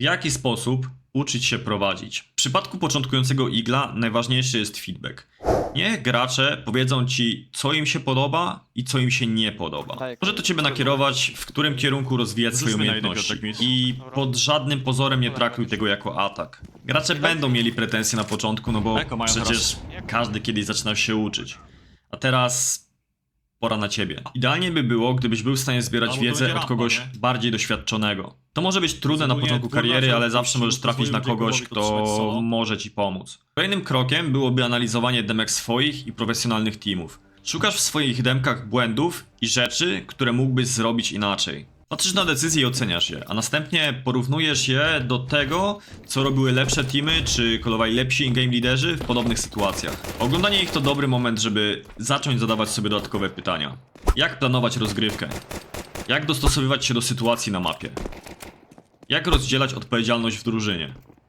W jaki sposób uczyć się prowadzić? W przypadku początkującego igla najważniejszy jest feedback. Niech gracze powiedzą ci, co im się podoba i co im się nie podoba. Tak. Może to ciebie nakierować, w którym kierunku rozwijać swoje umiejętności. tak I pod żadnym pozorem nie traktuj tego jako atak. Gracze będą mieli pretensje na początku, no bo przecież każdy kiedyś zaczynał się uczyć. A teraz pora na ciebie. Idealnie by było, gdybyś był w stanie zbierać to wiedzę od rampa, kogoś nie? bardziej doświadczonego. To może być trudne na początku kariery, ale zawsze możesz trafić na kogoś, kto może ci pomóc. Kolejnym krokiem byłoby analizowanie demek swoich i profesjonalnych teamów. Szukasz w swoich demkach błędów i rzeczy, które mógłbyś zrobić inaczej. Patrzysz na decyzje i oceniasz je, a następnie porównujesz je do tego, co robiły lepsze teamy, czy kolowali lepsi in-game liderzy w podobnych sytuacjach. Oglądanie ich to dobry moment, żeby zacząć zadawać sobie dodatkowe pytania. Jak planować rozgrywkę? Jak dostosowywać się do sytuacji na mapie? Jak rozdzielać odpowiedzialność w drużynie?